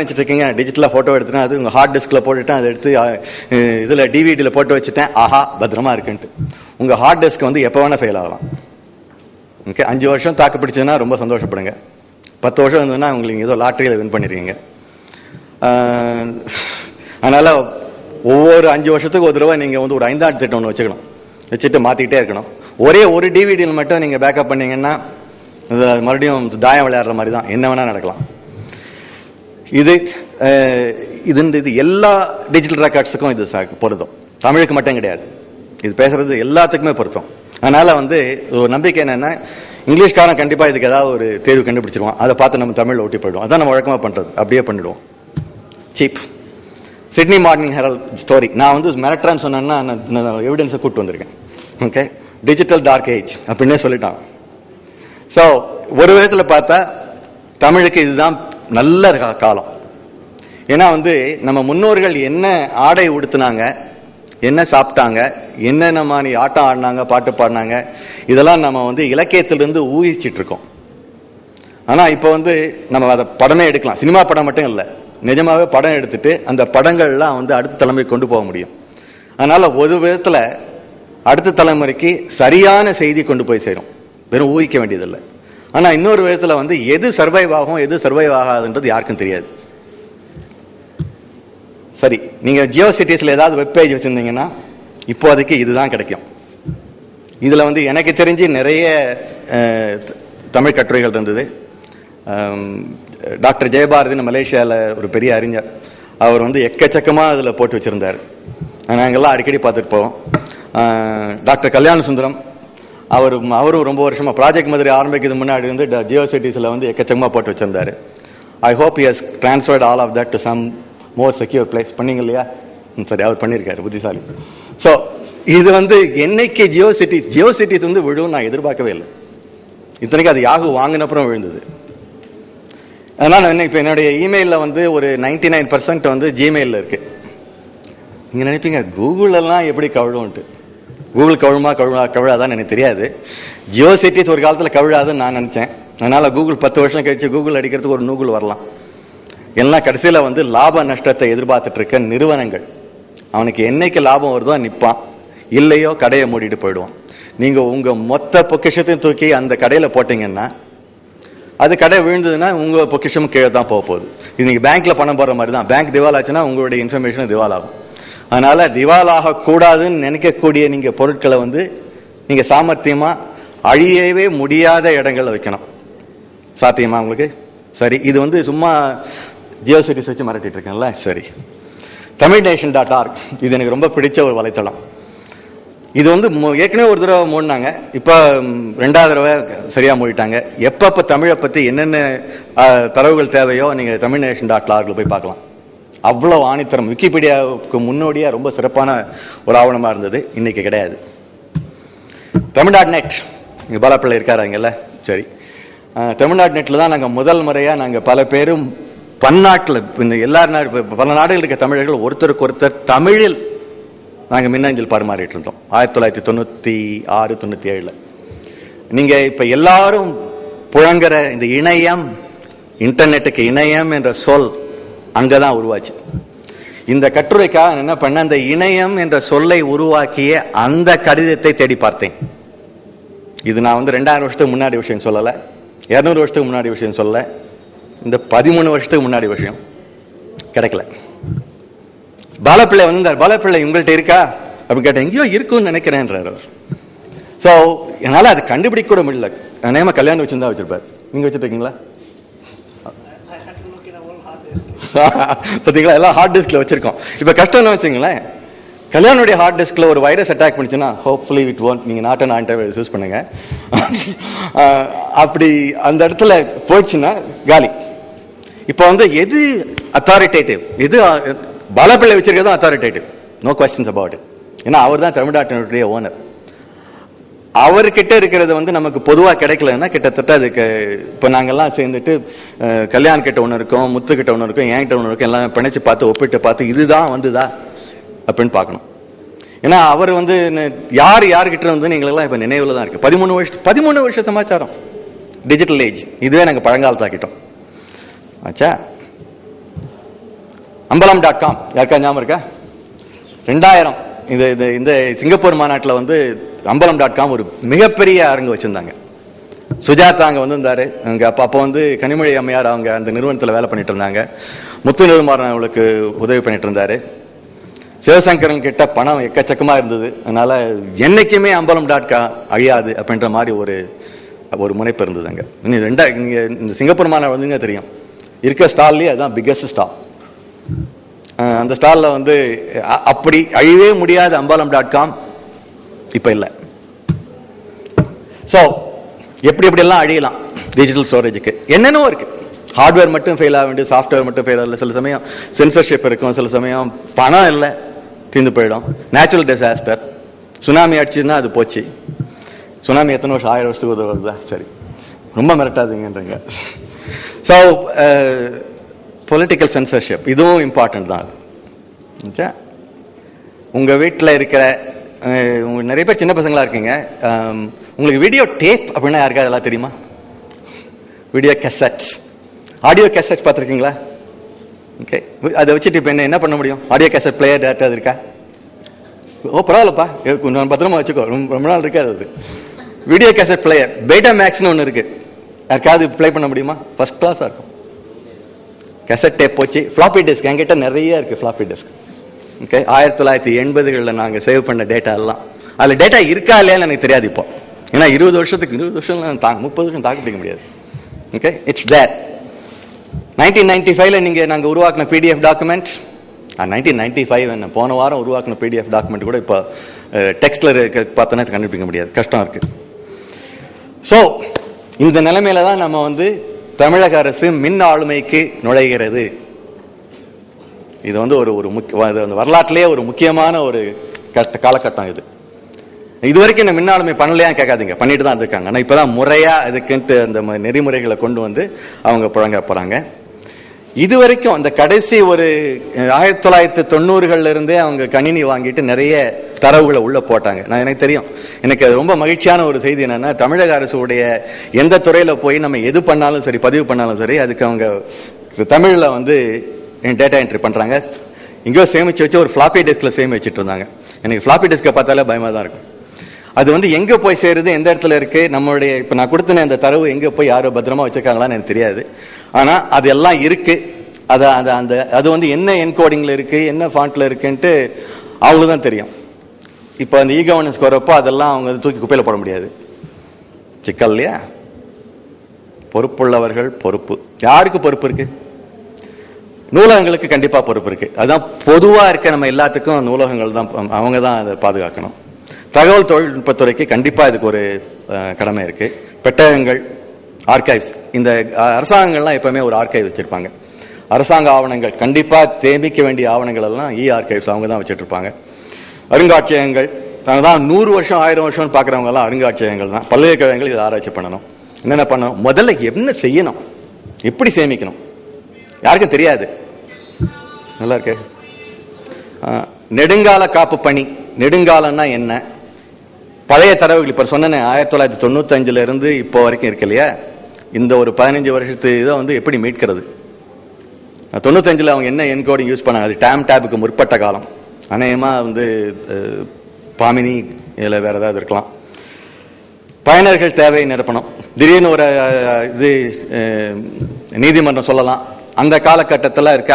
நினைச்சிட்டு இருக்கீங்க டிஜிட்டலாக ஃபோட்டோ எடுத்துனா அது உங்கள் ஹார்ட் டிஸ்கில் போட்டுட்டேன். அதை எடுத்து இதில் டிவிடியில் போட்டு வச்சுட்டேன். ஆஹா பத்திரமா இருக்குன்ட்டு. உங்கள் ஹார்ட் டிஸ்க் வந்து எப்போ வேணால் ஃபெயில் ஆகலாம். ஓகே அஞ்சு வருஷம் தாக்கு பிடிச்சதுன்னா ரொம்ப சந்தோஷப்படுங்க. பத்து வருஷம் இருந்ததுன்னா உங்களுக்கு ஏதோ லாட்டரியில் வின் பண்ணிருக்கீங்க. அதனால் ஒவ்வொரு அஞ்சு வருஷத்துக்கு ஒரு தடவை நீங்கள் வந்து ஒரு ஐந்தாண்டு திட்டம் ஒன்று வச்சுக்கணும். வச்சுட்டு மாற்றிக்கிட்டே இருக்கணும். ஒரே ஒரு டிவிடியில் மட்டும் நீங்கள் பேக்கப் பண்ணீங்கன்னா மறுபடியும் தாயம் விளையாடுற மாதிரி தான். என்ன வேணால் நடக்கலாம். இது அஹ், இது இது எல்லா டிஜிட்டல் ரெக்கார்ட்ஸுக்கும் இது பொருத்தம் தமிழுக்கு மட்டும் கிடையாது. இது பேசுறது எல்லாத்துக்குமே பொருத்தம் அதனால வந்து ஒரு நம்பிக்கை என்னன்னா இங்கிலீஷ்காரன் கண்டிப்பா இதுக்கு ஏதாவது ஒரு தேர்வு கண்டுபிடிச்சிருவான். அதை பார்த்து நம்ம தமிழில் ஒட்டி போயிடுவோம். அதான் நம்ம வழக்கமாக பண்றது. அப்படியே பண்ணிடுவோம். Chief Sydney Morning Herald story நான் வந்து மிரட்டுறேன்னு சொன்னேன்னா நான் எவிடன்ஸை கூப்பிட்டு வந்திருக்கேன். ஓகே டிஜிட்டல் டார்க் ஏஜ் அப்படின்னே சொல்லிட்டான். ஸோ ஒரு விதத்தில் பார்த்தா தமிழுக்கு இதுதான் நல்ல காலம். ஏன்னா வந்து நம்ம முன்னோர்கள் என்ன ஆடை உடுத்துனாங்க என்ன சாப்பிட்டாங்க என்னென்ன மாதிரி ஆட்டம் ஆடினாங்க பாட்டு பாடினாங்க இதெல்லாம் நம்ம வந்து இலக்கியத்திலிருந்து ஊகிச்சிட்டு இருக்கோம் இப்போ வந்து நம்ம அதை படமே எடுக்கலாம். சினிமா படம் மட்டும் இல்லை. நிஜமாகவே படம் எடுத்துட்டு அந்த படங்கள்லாம் வந்து அடுத்த தலைமுறைக்கு கொண்டு போக முடியும். அதனால் ஒரு விதத்தில் அடுத்த தலைமுறைக்கு சரியான செய்தி கொண்டு போய் சேரும். வெறும் ஊகிக்க வேண்டியதில்லை. ஆனால் இன்னொரு விதத்தில் வந்து எது சர்வைவ் ஆகும் எது சர்வைவ் ஆகாதுன்றது யாருக்கும் தெரியாது. சரி நீங்கள் ஜியோ சிட்டிஸில் ஏதாவது வெப் பேஜ் இப்போதைக்கு இதுதான் கிடைக்கும். இதில் வந்து எனக்கு தெரிஞ்சு நிறைய தமிழ் கட்டுரைகள் இருந்தது. டாக்டர் ஜெயபாரதின்னு மலேசியாவில் ஒரு பெரிய அறிஞர். அவர் வந்து எக்கச்சக்கமாக அதில் போட்டு வச்சுருந்தார். நாங்கள்லாம் அடிக்கடி பார்த்துட்டு போவோம். டாக்டர் கல்யாண சுந்தரம் அவர் அவரும் ரொம்ப வருஷமாக ப்ராஜெக்ட் மாதிரி ஆரம்பிக்கிறது முன்னாடி வந்து ஜியோ சிட்டிஸில் வந்து எக்கச்சக்கமாக போட்டு வச்சுருந்தார். I hope is transferred all of that to some more secure place பண்ணீங்க இல்லையா? ம், சரி அவர் பண்ணியிருக்காரு புத்திசாலி. ஸோ இது வந்து என்னைக்கு ஜியோ சிட்டி ஜியோ சிட்டிஸ் வந்து விழுவும் நான் எதிர்பார்க்கவே இல்லை. இத்தனைக்கு அது யாகு வாங்கினப்புறம் விழுந்தது. அதனால் என்ன இப்போ என்னுடைய இமெயிலில் வந்து ஒரு 99% நைன் பர்சன்ட் வந்து ஜிமெயிலில் இருக்குது நீங்கள் நினைப்பீங்க கூகுளெல்லாம் எப்படி கவிழும்ன்ட்டு. கூகுள் கவிழுமா கழுவா கவிழாதான்னு எனக்கு தெரியாது. ஜியோ சிட்டிஸ் ஒரு காலத்தில் கவிழாதுன்னு நான் நினச்சேன். அதனால் கூகுள் பத்து வருஷம் கழிச்சு கூகுள் அடிக்கிறதுக்கு ஒரு நூகுள் வரலாம். எல்லாம் கடைசியில் வந்து லாப நஷ்டத்தை எதிர்பார்த்துட்டு இருக்க நிறுவனங்கள். அவனுக்கு என்னைக்கு லாபம் வருதோ நிற்பான் இல்லையோ கடையை மூடிட்டு போயிடுவான். நீங்கள் உங்கள் மொத்த பொக்கிஷத்தையும் தூக்கி அந்த கடையில் போட்டிங்கன்னா அது கடை விழுந்ததுன்னா உங்கள் பொக்கிஷம் கீழே தான் போக போகுது. இது நீங்கள் பேங்க்கில் பணம் போடுற மாதிரி தான். பேங்க் திவால் ஆச்சுன்னா உங்களுடைய இன்ஃபர்மேஷன் திவால் ஆகும் அதனால் திவால் நினைக்கக்கூடிய நீங்கள் பொருட்களை வந்து நீங்கள் சாமர்த்தியமாக அழியவே முடியாத இடங்களில் வைக்கணும். சாத்தியமா உங்களுக்கு? சரி இது வந்து சும்மா ஜியோ சிட்டிஸ் வச்சு மிரட்டிட்டு இருக்கேன்ல சரி. Tamil nation dot org. இது எனக்கு ரொம்ப பிடிச்ச ஒரு வலைத்தளம். இது வந்து ஏற்கனவே ஒரு தடவை மூடினாங்க. இப்போ ரெண்டாவது தடவை சரியா மூடிட்டாங்க. எப்பப்ப தமிழை பத்தி என்னென்ன தரவுகள் தேவையோ நீங்க தமிழ் நேஷன் டாட் ஆர்க்ல போய் பார்க்கலாம். அவ்வளவு ஆணித்தரம். விக்கிபீடியாவுக்கு முன்னோடியா ரொம்ப சிறப்பான ஒரு ஆவணமா இருந்தது. இன்னைக்கு கிடையாது. தமிழ்நாடு நெட் இங்க பாலாப்பிள்ளை இருக்காரு அங்கல்ல? சரி. தமிழ்நாடு நெட்ல தான் நாங்க முதல் முறையா நாங்க பல பேரும் பன்னாட்டில் இந்த எல்லா நாடு பல நாடுகள் இருக்க தமிழர்கள் ஒருத்தருக்கு ஒருத்தர் தமிழில் நாங்கள் மின்னஞ்சல் பரிமாறிட்டு இருந்தோம். ஆயிரத்தி தொள்ளாயிரத்தி தொண்ணூத்தி ஆறு தொண்ணூத்தி ஏழுல. நீங்க இப்ப எல்லாரும் புழங்குற இந்த இணையம் இன்டர்நெட்டுக்கு இணையம் என்ற சொல் அங்கதான் உருவாச்சு. இந்த கட்டுரைக்காக நான் என்ன பண்ண அந்த இணையம் என்ற சொல்லை உருவாக்கிய அந்த கடிதத்தை தேடி பார்த்தேன். இது நான் வந்து ரெண்டாயிரம் வருஷத்துக்கு முன்னாடி விஷயம் சொல்லலை இரநூறு வருஷத்துக்கு முன்னாடி விஷயம் சொல்லலை இந்த பதிமூணு வருஷத்துக்கு முன்னாடி விஷயம். கிடைக்கல. பாலப்பிள்ளை வந்தார் பாலப்பிள்ளை உங்கள்ட்ட இருக்கா? அப்படின்னு கேட்டேன். எங்கேயோ இருக்கும்னு நினைக்கிறேன்றார் அவர். ஸோ என்னால் அது கண்டுபிடிக்க கூட முடியல. நேம கல்யாணம் வச்சிருந்தா வச்சிருப்பார். நீங்க வச்சுருக்கீங்களா? பார்த்தீங்களா எல்லாம் ஹார்ட் டிஸ்கில் வச்சுருக்கோம். இப்போ கஷ்டம்னு வச்சுங்களேன் கல்யாணுடைய ஹார்ட் டிஸ்கில் ஒரு வைரஸ் அட்டாக் பண்ணிச்சுன்னா ஹோப்ஃபுல்லி இட் ஒன்ட் நீங்கள் நாட் அண்ட் ஆன்டி யூஸ் பண்ணுங்கள் அப்படி அந்த இடத்துல போயிடுச்சுன்னா காலி. இப்போ வந்து எது அத்தாரிட்டேட்டிவ் எது பலப்பிள்ளை பாலப்பிள்ளை வச்சிருக்கிறது authoritative no questions about it ஏன்னா அவர் தான் தமிழ்நாட்டினுடைய ஓனர் அவர்கிட்ட இருக்கிறது வந்து நமக்கு பொதுவாக கிடைக்கலன்னா கிட்டத்தட்ட அதுக்கு இப்போ நாங்கள்லாம் சேர்ந்துட்டு அஹ், கல்யாண் கிட்ட ஒன்று இருக்கும் முத்து கிட்ட ஒன்று இருக்கும் என்கிட்ட ஒன்று இருக்கும் எல்லாம் பிணைச்சு பார்த்து ஒப்பிட்டு பார்த்து இதுதான் வந்துதா அப்படின்னு பார்க்கணும். ஏன்னா அவர் வந்து யார் யார்கிட்ட வந்து எங்களுக்கெல்லாம் இப்போ நினைவில் தான் இருக்குது பதிமூணு வருஷம் பதிமூணு வருஷ சமாச்சாரம். டிஜிட்டல் ஏஜ் இதுவே நாங்கள் பழங்காலத்தாக்கிட்டோம். ஆச்சா? அம்பலம் டாட் காம் யாருக்கா ஞாபகம் இருக்கா? ரெண்டாயிரம். இந்த இந்த இந்த சிங்கப்பூர் மாநாட்டில் வந்து அம்பலம் டாட் காம் ஒரு மிகப்பெரிய அரங்கு வச்சுருந்தாங்க. சுஜாதா அங்கே வந்திருந்தாரு. அங்கே அப்போ அப்போ வந்து கனிமொழி அம்மையார் அவங்க அந்த நிறுவனத்தில் வேலை பண்ணிட்டு இருந்தாங்க. முத்து நிருமாறன் அவங்களுக்கு உதவி பண்ணிட்டு இருந்தாரு. சிவசங்கரன் கிட்ட பணம் எக்கச்சக்கமா இருந்தது. அதனால என்னைக்குமே அம்பலம் டாட் காம் அழியாது அப்படின்ற மாதிரி ஒரு ஒரு முனைப்பு இருந்தது அங்கே. நீ ரெண்டா நீங்கள் இந்த சிங்கப்பூர் மாநாடு வந்துங்க தெரியும். இருக்க ஸ்டால்லேயே அதுதான் பிக்கஸ்ட் ஸ்டால் அந்த ஸ்டாலில் வந்து அப்படி அழியவே முடியாத அம்பாலம் டாட் காம் இப்போ இல்லை. ஸோ எப்படி எப்படியெல்லாம் அழியலாம்? டிஜிட்டல் ஸ்டோரேஜுக்கு என்னென்னவோ இருக்குது ஹார்ட்வேர் மட்டும் ஃபெயில் ஆக வேண்டிய சாஃப்ட்வேர் மட்டும் ஃபெயில் ஆகல. சில சமயம் சென்சர்ஷிப் இருக்கும். சில சமயம் பணம் இல்லை. தீர்ந்து போயிடும். நேச்சுரல் டிசாஸ்டர் சுனாமி அடிச்சுன்னா அது போச்சு. சுனாமி எத்தனை வருஷம்? ஆயிரம் வருஷத்துக்கு வருதா சரி. ரொம்ப மிரட்டாதீங்கன்றங்க. ஸோ பொலிட்டிக்கல் சென்சர்ஷிப் இதுவும் இம்பார்ட்டன்ட் தான். உங்கள் ஓகே வீட்டில் இருக்கிற உங்கள் நிறைய பேர் சின்ன பசங்களாக இருக்கீங்க. Um, உங்களுக்கு வீடியோ டேப் அப்படின்னா யாருக்கா? அதெல்லாம் தெரியுமா? வீடியோ கெசட்ஸ் ஆடியோ கெசட் பார்த்துருக்கீங்களா? ஓகே அதை வச்சுட்டு இப்போ என்ன என்ன பண்ண முடியும்? ஆடியோ கேசட் பிளேயர் டேட்டா அது இருக்கா? ஓ பரவாயில்லப்பா. இது கொஞ்சம் பத்திரமா வச்சுக்கோ. ரொம்ப ரொம்ப நாள் இருக்காது அது. வீடியோ கேசட் பிளேயர் பேட்டா மேக்ஸ்னு ஒன்று இருக்குது யாருக்காவது ப்ளே பண்ண முடியுமா? ஃபர்ஸ்ட் கிளாஸாக இருக்கும். கெசட் டேப் போச்சு. ஃப்ளாப்பி டிஸ்க் என்கிட்ட நிறைய இருக்குது ஃப்ளாப்பி டிஸ்க் ஓகே ஆயிரத்தி தொள்ளாயிரத்தி எண்பதுகளில் நாங்கள் சேவ் பண்ண டேட்டா எல்லாம். அதில் டேட்டா இருக்கா இல்லையான்னு எனக்கு தெரியாது இப்போ. ஏன்னா இருபது வருஷத்துக்கு இருபது வருஷம் தாங்க முப்பது வருஷம் தாக்கு பிடிக்க முடியாது. Okay it's there nineteen ninety ஃபைவ்ல நீங்கள் நாங்கள் உருவாக்கின PDF document nineteen ninety five என்ன போன வாரம் உருவாக்கின பிடிஎஃப் டாக்குமெண்ட் கூட இப்போ டெக்ஸ்டில் இருக்க பார்த்தோன்னா கண்டுபிடிக்க முடியாது. கஷ்டம் இருக்குது ஸோ இந்த நிலைமையில தான் நம்ம வந்து தமிழக அரசு மின் ஆளுமைக்கு நுழைகிறது. இது வந்து ஒரு ஒரு முக்கிய வரலாற்றிலேயே ஒரு முக்கியமான ஒரு கட்ட காலகட்டம் இது. இது வரைக்கும் இந்த மின்னாளுமை பண்ணலையா கேட்காதீங்க. பண்ணிட்டு தான் இருக்காங்க. ஆனால் இப்போ தான் முறையாக இதுக்குன்ட்டு அந்த நெறிமுறைகளை கொண்டு வந்து அவங்க புழங்க போகிறாங்க இது வரைக்கும் அந்த கடைசி ஒரு ஆயிரத்தி தொள்ளாயிரத்தி தொண்ணூறுகள்லேருந்தே அவங்க கணினி வாங்கிட்டு நிறைய தரவுகளை உள்ள போட்டாங்க. நான் எனக்கு தெரியும். எனக்கு அது ரொம்ப மகிழ்ச்சியான ஒரு செய்தி என்னன்னா தமிழக அரசுடைய எந்த துறையில போய் நம்ம எது பண்ணாலும் சரி பதிவு பண்ணாலும் சரி அதுக்கு அவங்க தமிழில் வந்து டேட்டா என்ட்ரி பண்றாங்க. எங்கேயோ சேமிச்சு வச்சு ஒரு ஃபிளாப்பி டிஸ்க்ல சேமி வச்சுட்டு இருந்தாங்க. எனக்கு ஃபிளாப்பி டிஸ்கை பார்த்தாலே பயமாக தான் இருக்கும். அது வந்து எங்க போய் சேருது எந்த இடத்துல இருக்கு நம்மளுடைய இப்போ நான் கொடுத்தன அந்த தரவு எங்க போய் யாரோ பத்திரமா வச்சிருக்காங்களான்னு எனக்கு தெரியாது. ஆனால் அது எல்லாம் இருக்கு. அதை அது அந்த அது வந்து என்ன என்கோடிங்ல இருக்கு என்ன ஃபாண்ட்ல இருக்குன்ட்டு அவங்களுக்கு தான் தெரியும். இப்போ அந்த இ வரப்போ அதெல்லாம் அவங்க வந்து தூக்கி குப்பையில் போட முடியாது. சிக்கல் இல்லையா? பொறுப்புள்ளவர்கள் பொறுப்பு. யாருக்கு பொறுப்பு இருக்கு? நூலகங்களுக்கு கண்டிப்பாக பொறுப்பு இருக்கு. அதுதான் பொதுவாக இருக்க நம்ம எல்லாத்துக்கும் நூலகங்கள் தான் அவங்க தான் அதை பாதுகாக்கணும். தகவல் தொழில்நுட்பத்துறைக்கு கண்டிப்பாக இதுக்கு ஒரு கடமை இருக்கு. பெட்டகங்கள் ஆர்கைவ்ஸ் இந்த அரசாங்கங்கள்லாம் எப்பவுமே ஒரு ஆர்கைவ் வச்சிருப்பாங்க. அரசாங்க ஆவணங்கள் கண்டிப்பாக தேமிக்க வேண்டிய ஆவணங்கள் எல்லாம் இ ஆர்கைவ்ஸ் அவங்க தான் வச்சுட்டு இருப்பாங்க. அருங்காட்சியகங்கள். நாங்கள் தான் நூறு வருஷம் ஆயிரம் வருஷம்னு பார்க்குறவங்க எல்லாம் அருங்காட்சியகங்கள் தான். பல்கலைக்கழகங்கள் இதை ஆராய்ச்சி பண்ணணும். என்னென்ன பண்ணணும்? முதல்ல என்ன செய்யணும்? எப்படி சேமிக்கணும்? யாருக்கும் தெரியாது. நல்லா இருக்கு. நெடுங்கால காப்பு பணி. நெடுங்காலம்னா என்ன? பழைய தரவுகள். இப்போ சொன்னேன் ஆயிரத்தி தொள்ளாயிரத்தி தொண்ணூத்தஞ்சுல இருந்து இப்போ வரைக்கும் இருக்கு இல்லையா? இந்த ஒரு பதினஞ்சு வருஷத்து இதை வந்து எப்படி மீட்கிறது? தொண்ணூத்தஞ்சுல அவங்க என்ன என்கோடிங் யூஸ் பண்ணாங்க? அது டேம் டேபுக்கு முற்பட்ட காலம். அநேகமாக வந்து பாமினி இதில் வேற ஏதாவது இருக்கலாம். பயனர்கள் தேவை நிரப்பணும். திடீர்னு ஒரு இது நீதிமன்றம் சொல்லலாம். அந்த காலகட்டத்தில் இருக்க